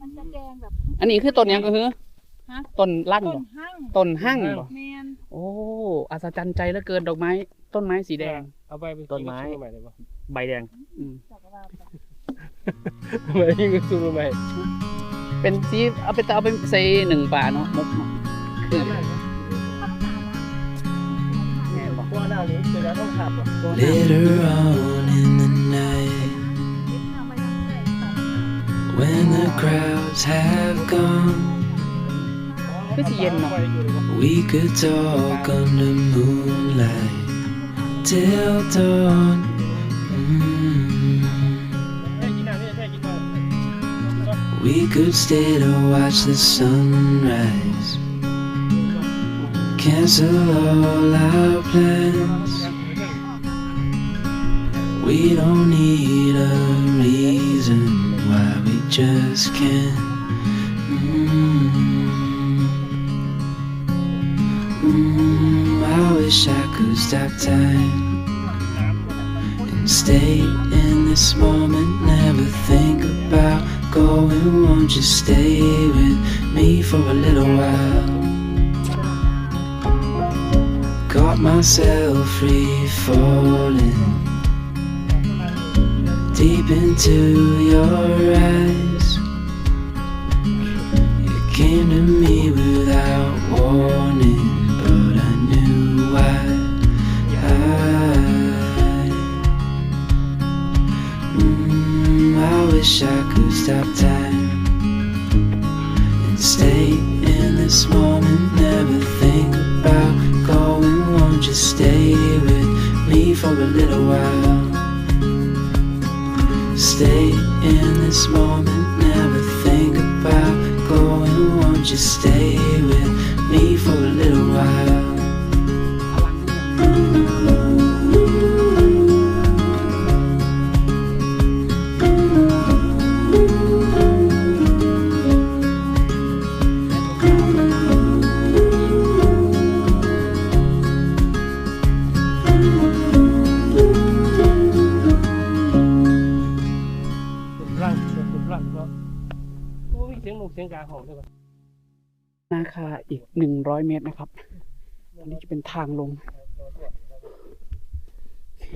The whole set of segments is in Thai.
มันจะแดงแบบอันนี้คือต้นหยังก็คือฮะต้นลั่งต้บ่นหั่งต้นหั่งบ่แมนโอ้อัศจรรย์ใจเหลือเกินดอกไม้ ต้นไม้สีแดง เอาไปเป็นต้นไม้สู้ใหม่เลยปะใบแดง อืมจักรวาลแบบไม่ยิ่งก็สู้ใหม่เป็นสีเอาไปเอาไปใส่หนึ่งป่าเนาะมกเนาะคือแม่นบ่พวกหน้านี้เจอแล้วต้องขับอะ Later on in the when the crowds have gone. We could talk under moonlight till dawn. Mm. We could stay to watch the sunrise. Cancel all our plans. We don't need a reason just can't. Mm. Mm, I wish I could stop time and stay in this moment. Never think about going. Won't you stay with me for a little while? Got myself free falling deep into your eyes. You came to me without warning, but I knew why. I, Mm, I wish I could stop time and stay in this moment. Never think about going. Won't you stay with me for a little while? Stay in this moment. Never think about going. Won't you stay with me for a little while? เสียงนกเสียงกาหอมใช่ปะนาคาอีกหนึ่งร้อยเมตรนะครับอันนี้จะเป็นทางลงโอเค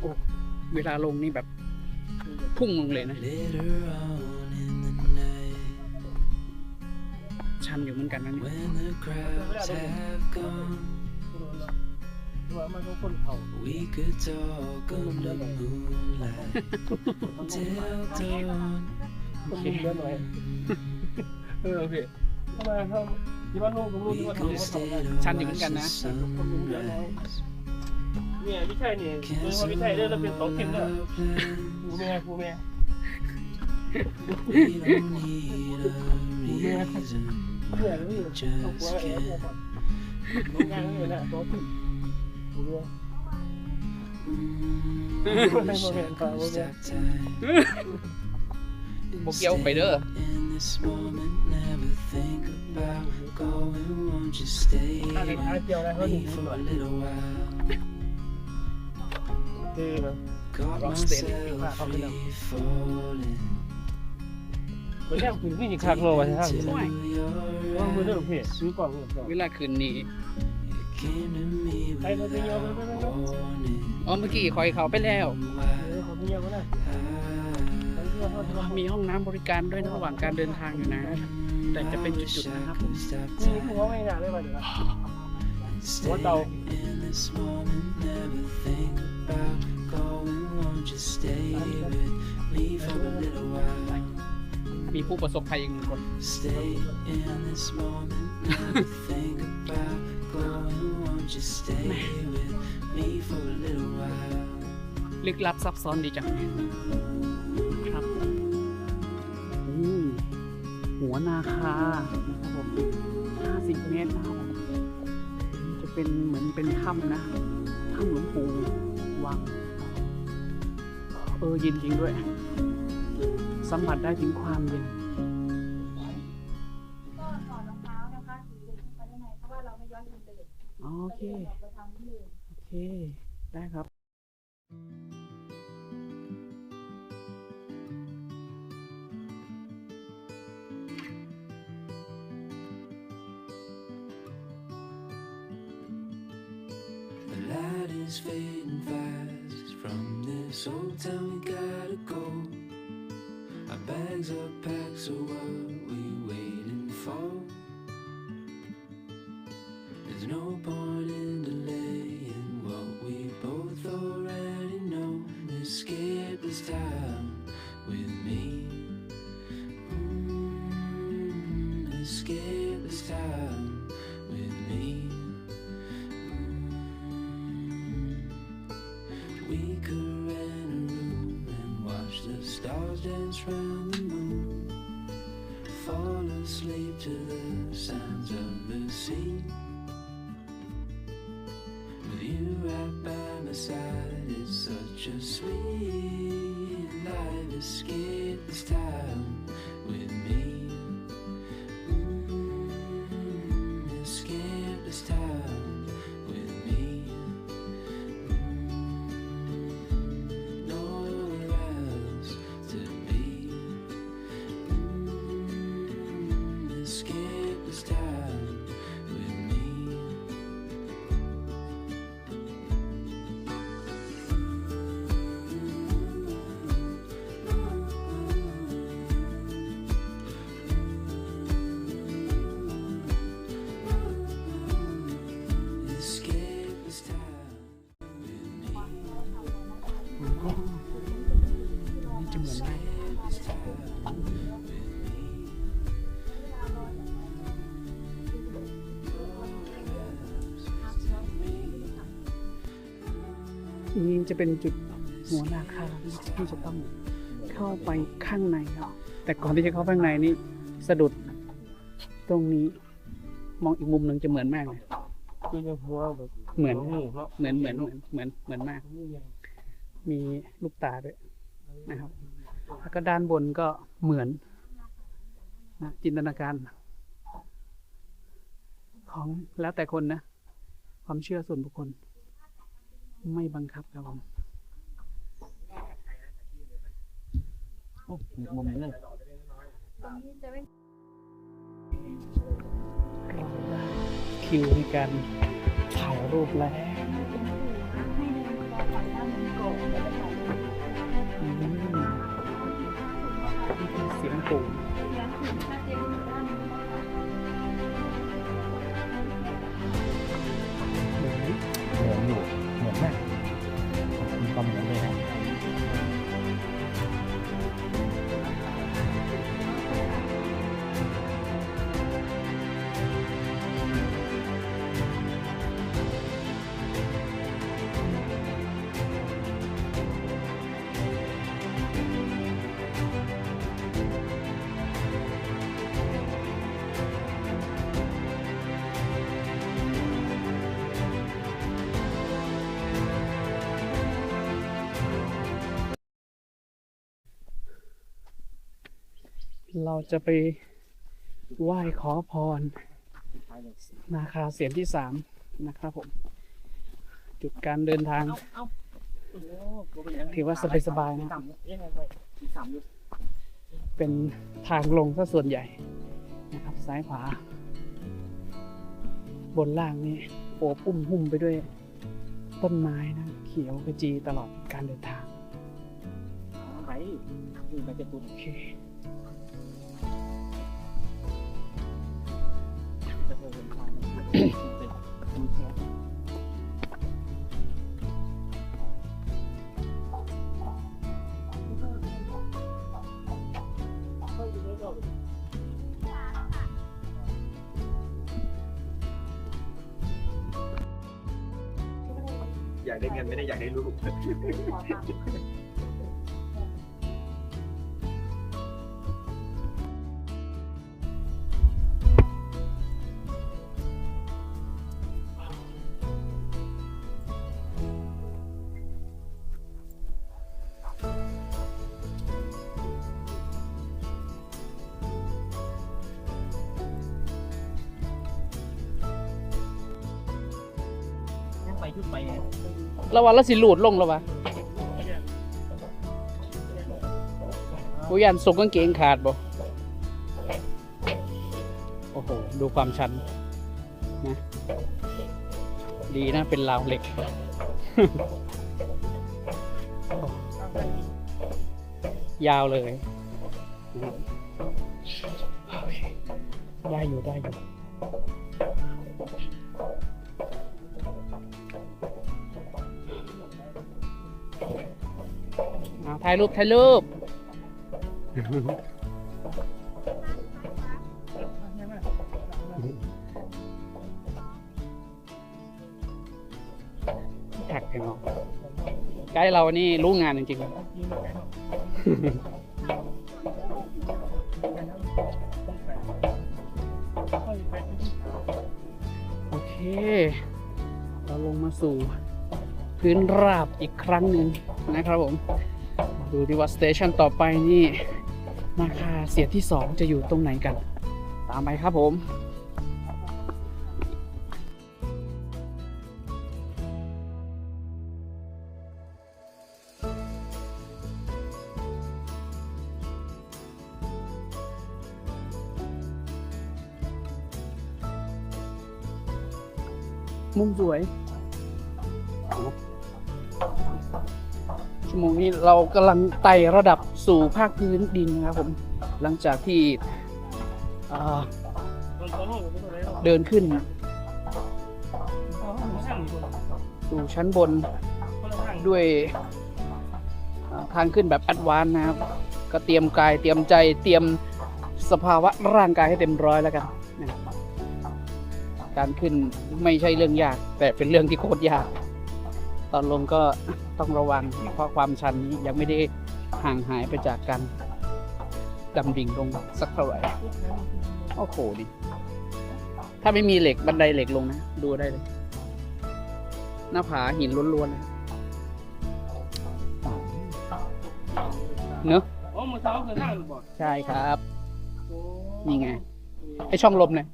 โอ้เวลาลงนี่แบบ พุ่งลงเลยนะ Later on in the night, ชันอยู่เหมือนกันนะนี่ when มันก็คนเผา we could talk under moonlight till dawn. คนลุงเดินหน่อยเออพี่ทำไมครับที่ว่าลุงกับลุง We ที่ว่าทำ could คนเผา stay to ชันอยู่เหมือน watch กัน the นะ sunrise. เนี่ยพี่ชัยเนี่ยโดยว่าพี่ชัยเดินแล้วเป็นสองเข็มเด้อ Cancel our plans. ครูแม่ครูแม่ We don't need a reason เนี่ย why นี่ we เอาหัว just แอบ can't. ลงงานเลยนะตัวขึ้นครูแม่ Mm, I wish I could stop time. โบเกียวไปเด้อ In this moment, never think about going. Won't you stay ถ้าในท้าย with เกี่ยวอะไรเขาห me นึ่งคน for หน่อย a little while? คือ Got Rocksteady. myself free falling เหมือนแค่คือนี่อีกครั้งหนึ่งวันที่ห้า into ว่ามือเรื่อง your เพจ eyes. ซื้อกล่องเงินเวลาคืนนี้ You came to me Ay, no te llevo, without no, no, no. warning. อ๋อเมื่อกี้คอยเขาไปแล้วเออเขาไม่เงียบก็ได้มีห้องน้ำบริการด้วยนะระหว่างการเดินทางอยู่นะ แต่จะเป็นจุดๆนะครับนี่คือว่าไม่นานเลยวันเดียว Stay in this moment, never think about going. Won't you stay with me for a little while? มีผู้ประสบภัยอีกหนึ่งคน Stay in this moment, never think about ลึกลับซับซ้อนดีจังครับอืมหัวนาคานะครับผมห้าสิบเมตรนะครับ จะเป็นเหมือนเป็นถ้ำนะถ้ำหลวงปู่วัง เออเย็นจริงด้วย สัมผัสได้ถึงความเย็น โอเค ไปทำที่อื่น โอเค เค ได้ครับ The light is fading fast. From this old town, we gotta go. Our bags are packed, so what we waiting for? There's no point dance round the moon. Fall asleep to the sounds of the sea. With you right by my side, it's such a sweet life. Escape this time นี่จะเป็นจุดหัวนาคาที่จะต้องเข้าไปข้างในเนาะแต่ก่อนที่จะเข้าข้างในนี่สะดุดตรงนี้ มองอีกมุมหนึ่งจะเหมือนมากเลยคือจะหัวแบบเหมือนเหมือนเหมือนเหมือนเหมือนมาก มีลูกตาด้วยนะครับ แล้วก็ด้านบนก็เหมือนนะจินตนาการ ของแล้วแต่คนนะ ความเชื่อส่วนบุคคล ไม่บังคับครับผมมุมนี้เลยเราได้คิวในการถ่ายรูปแล้วอืมนี่คือเสียงปู่ เราจะไปไหว้ขอพร นาคาเสียงที่สามนะครับผม จุดการเดินทาง ถือว่าสบายๆนะ เป็นทางลงซะส่วนใหญ่นะครับ ซ้ายขวา บนล่างนี่โอบอุ้มหุ้มไปด้วยต้นไม้นะ เขียวขจีตลอดการเดินทางไปคือมันจะตุนโอเค อยากได้เงินไม่ได้อยากได้รูป ยังไปชุดไประวังแล้วสิหลุดลงแล้ววะกูยันส่งกางเกงขาดบ่โอ้โห ดูความชันนะดีนะ เป็นราวเหล็ก ยาวเลย ได้อยู่ ได้อยู่ ถ่ายรูปถ่ายรูปแท็กกันเนาะไกด์เรานี่รู้งานจริงๆ โอเค เราลงมาสู่พื้นราบอีกครั้งหนึ่งนะครับผม ดูดีว่าสเตชันต่อไปนี่นาคาเสียที่ 2 จะอยู่ตรงไหนกัน ตามไปครับผมมุมสวย ชั่วโมงนี้เรากำลังไต่ระดับสู่ภาคพื้นดินนะครับผม หลังจากที่เดินขึ้นสู่ชั้นบนด้วยทางขึ้นแบบแอดวานนะครับ ก็เตรียมกายเตรียมใจเตรียมสภาวะร่างกายให้เต็มร้อยแล้วกันการขึ้นไม่ใช่เรื่องยาก แต่เป็นเรื่องที่โคตรยาก ตอนลงก็ต้องระวัง เพราะความชันนี้ยังไม่ได้ห่างหายไปจากการดำดิ่งลงสักเท่าไหร่โอ้โหดิถ้าไม่มีเหล็กบันไดเหล็กลงนะ ดูได้เลย หน้าผาหินล้วนๆเลยเนอะโอ้มือเท้าคือหน้าหรือเปล่าใช่ครับ นี่ไง ไอช่องลมเนี่ย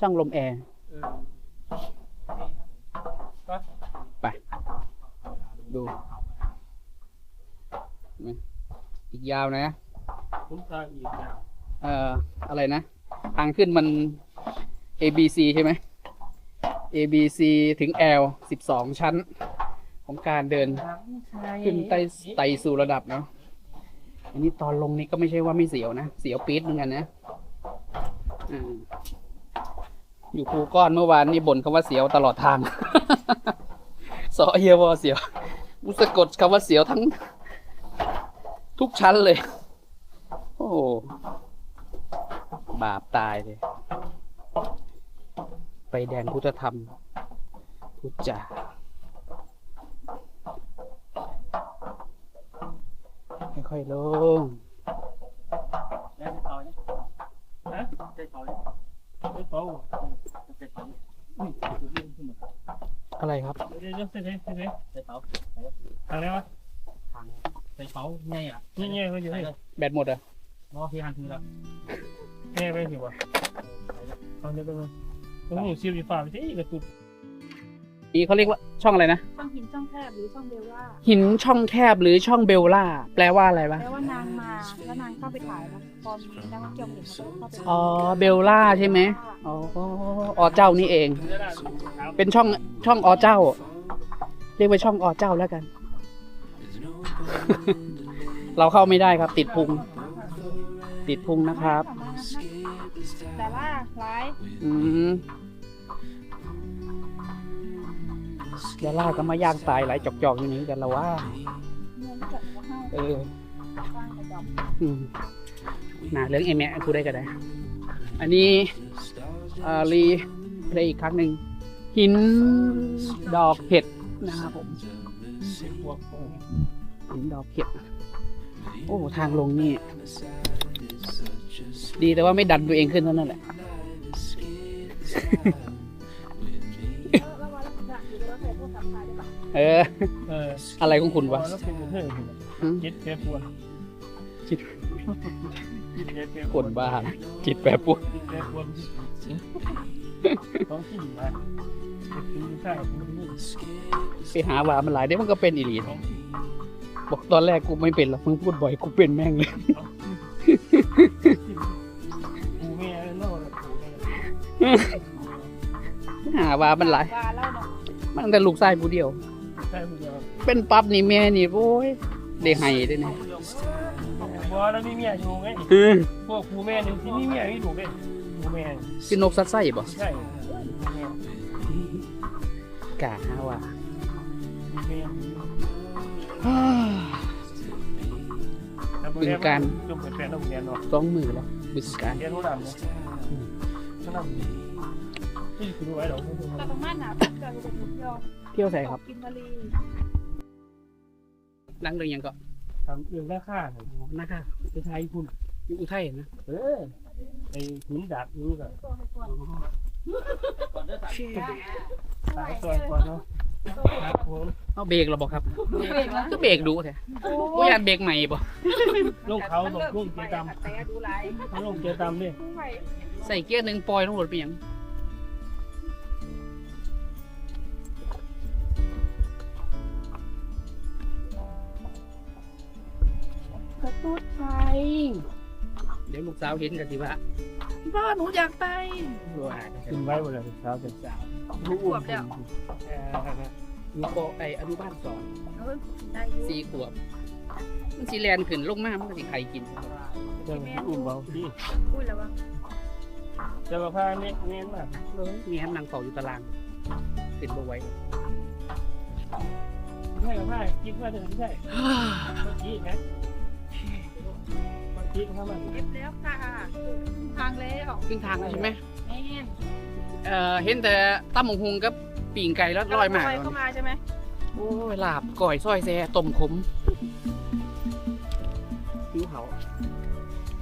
ช่องลมแอร์ ไป ดูเห็นไหมอีกยาวนะผมทางอีกอย่างเอ่ออะไรนะ ทางขึ้นมัน A B C ใช่ไหม A B C ถึง L 12ชั้น ของการเดิน ขึ้นไต่ไต่สู่ระดับเนาะอันนี้ตอนลงนี่ก็ไม่ใช่ว่าไม่เสียวนะ เสียวปี๊ดเหมือนกันนะอ่าอยู่ภูก้อนเมื่อวานนี่บ่นคำว่าเสียวตลอดทางสอเฮียวอเสียว มุสะกดคำว่าเสียวทั้ง ทุกชั้นเลย โอ้โหบาปตายเลย ไปแดงพุทธธรรม พุทธจาค่อยๆลงแล้วจะเขาเนี่ยฮะจะเขาเนี่ยจะเขาจะเขาอุ้ยจุดเริ่มขึ้นมาอะไรครับ เดี๋ยวเดี๋ยวเดี๋ยวเดี๋ยวเดี๋ยวใส่เป๋าทางไหนวะทางใส่เป๋าง่ายอะง่ายๆก็อยู่นี่แบตหมดอะรอพี่ฮันทีละง่ายไปสิวะเอาเดี๋ยวไปเลยโอ้โหซีรีส์ฟ้าไปที่กระตุกนี่เขาเรียกว่าช่องอะไรนะช่องหินช่องแคบหรือช่องเบลล่าหินช่องแคบหรือช่องเบลล่า แปลว่าอะไรวะแปลว่านางมาแล้วนางเข้าไปถ่ายแล้วพอมีนักท่องเที่ยวเห็นเขาก็เข้าไปอ๋อเบลล่าใช่ไหมอ๋ออ๋อเจ้านี่เอง เป็นช่องช่องอเจ้า เรียกว่าช่องอเจ้าแล้วกัน เราเข้าไม่ได้ครับ ติดพุง ติดพุงนะครับ แต่ว่าร้ายอืมเบลล่าก็มาย่างตายหลายจอกๆอยู่นี้กันแล้วว่าเมืองเกิดว่าเข้าเออสร้างกระจกอืมน่าเรื่องเอแมะพูดได้ก็ได้ อันนี้อ่ารีเพลย์อีกครั้งหนึ่งหินดอกเห็ดนะครับผม หินดอกเห็ด โอ้ทางลงนี่ ดีแต่ว่าไม่ดันตัวเองขึ้นเท่านั้นแหละแล้ววันละอยู่แล้วใส่พวกสัมภาระได้ปะเออ เอออะไรของคุณวะแล้วเป็นเพื่อนอืมจิตแปรปรวนจิตจิตแปรปรควนนบ้าจิตแปรปรวนจิตแปรปรวนต้องที่อยู่นะกินใช่มันนี่ไปหาว่ามันหลายได้มันก็เป็นอีหลีเนาะ บอกตอนแรกกูไม่เป็นหรอกมึงพูดบ่อยกูเป็นแม่งเลยกูแม่เล่าเลยกูแม่หาว่ามันหลายว่าเล่าเนาะมันตั้งแต่ลูกชายผู้เดียว ใช่ผู้เดียวเป็นปั๊บนี่แม่นี่โอ้ยได้ให้ได้เนี่ยบัวแล้วมีเมียอยู่ไงพวกกูแม่นี่ที่มีเมียไม่ถูกเลยกูแม่สินกสัดไส้บ่ใช่แม่กะหาว่าแม่ เป็นการจมเปิดแฟนต้องเรียนเนาะสองมือแล้วบุษการเรียนรู้นำเนาะรู้นำที่คือไว้หรอกแต่ประมาณหนาเกิดเป็นเที่ยวเที่ยวใส่ครับกินมาลีนั่งเรื่องหยังก็ทำเรื่องราคาอ๋อนะคะไปไทยคุณอยู่อุทัยนะเออไอ้หินดาดนี่ก็ตัวให้ก่อนตายตัวก่อนเนาะครับผม เอาเบรกเราบอกครับเบรกแล้วก็เบรกดูแท้กูอยากเบรกใหม่บ่ลงเขาตกลงเกียร์ดแต่ดูไรำเขาลงเกียร์ดำดิใส่เกียร์หนึ่งปล่อยต้องรถไปหยังกระตุ้ดไฟเดี๋ยวลูกสาวเห็นกันสิว่าพ่อหนูอยากไปว่าขึ้นไว้หมดเลยเช้าเสร็จสาวลูกขวบแล้ว แล้วก็ไออนุบาลสองเออได้อยู่สี่ขวบมันสีแลนขึ้นลงมามันก็สิใครกินเดินอุ้มเบาที่อุ้ยแล้ววะจะมาพาเน้นเน้นมากเลยมีแฮมนางเฝ้าอยู่ตารางขึ้นบ่ไหว้ใช่กับผ้าคิดว่าจะไม่ใช่เมื่อกี้นะเมื่อกี้เขามันเก็บแล้วค่ะทางแล้วครึ่งทางแล้วใช่ไหมแม่น เอ่อเห็นแต่ตั้มหมงหุงกับ ปีงไก่แล้วลอยมากเข้ามาใช่ไหมโอ้ยลาบก่อยซอยแซ่ต้มขมผิวเขา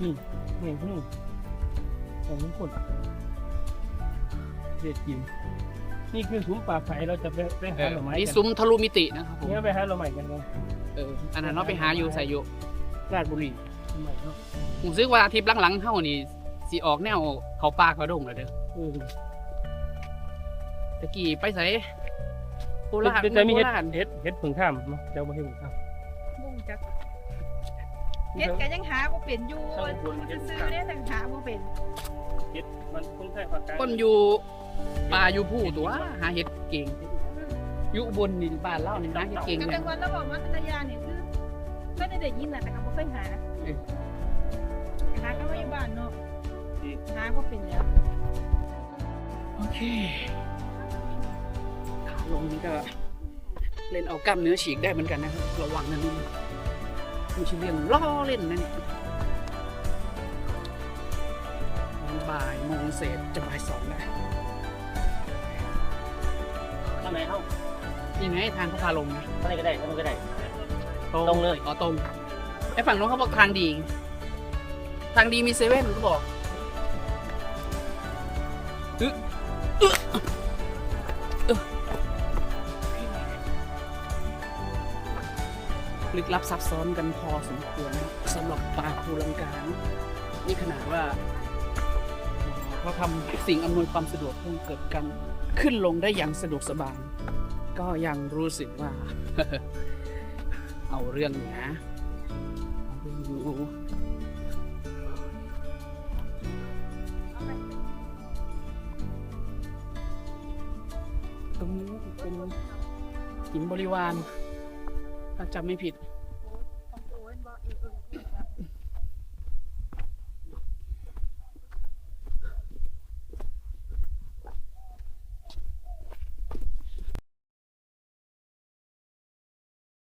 นี่นี่นี่ของทุกคนเด็ดกินนี่คือซุ้มป่าไผ่เราจะไปไปเอหาอหน่อไม้นี่กันซุ้มทะลุมิตินะครับผมเนี่ยไปหาหน่อไม้กันเนาะเอออันนั้นเราไปหาอยู่ใส่อยู่ราชบุรีหน่อไม้เนาะผมซื้อว่าอาทิตย์หลังๆเฮานี่สิออกแนวเขาป่าเขาดงแล้วเด้อเออ ตะกี้ไปใส่โคราชเดี๋ยวจะมีโคเห็ดราชเห็ดเห็ดผึ่งข้ามเนาะเจ้าไม่ให้ผึ่งข้ามมุ่งจักเฮ็ดกันยังหาบ่เป็นอยู่ซื้อๆเนี่ยแต่หาบ่เป็นเห็ดมันคงใช่ผักกาดคนอยู่ป่าอยู่ผู้ตัวหาเห็ดเก่งอยู่อุบนนี่บ้านเล่านี่หาเห็ดเก่งกับเลยจังหวัดเราบอกว่าพัทยาเนี่ยคือไม่ได้ได้ยินน่ะแต่ก็บ่เคยหาหาก็ไม่บ้านเนาะหาก็เป็นแล้วโอเคขา ลงนี่ก็เล่นเอากล้ามเนื้อฉีกได้เหมือนกันนะครับระวังนะนี่ไม่ใช่เรื่องล้อเล่นนะนี่บ่ายโมงเศษจะบ่ายสองแล้วข้างไหนเข้ายังไงทางเขาพาลงนะข้างไหนก็ได้ข้างไหนก็ได้ตรงตรงเลยอ๋อตรงไอ้ฝั่งนู้นเขาบอกทางดี ทางดีมีเซเว่นเขาบอก ลึกลับซับซ้อนกันพอสมควรนะสำหรับปลาภูลังกานะนี่ขนาดว่าเขาทำสิ่งอำนวยความสะดวกเพิ่งเกิดกันขึ้นลงได้อย่างสะดวกสบาย ก็ยังรู้สึกว่า เอาเรื่องอยู่นะเอาเรื่องอยู่ตรงนี้เป็นหินบริวาร ถ้าจำไม่ผิด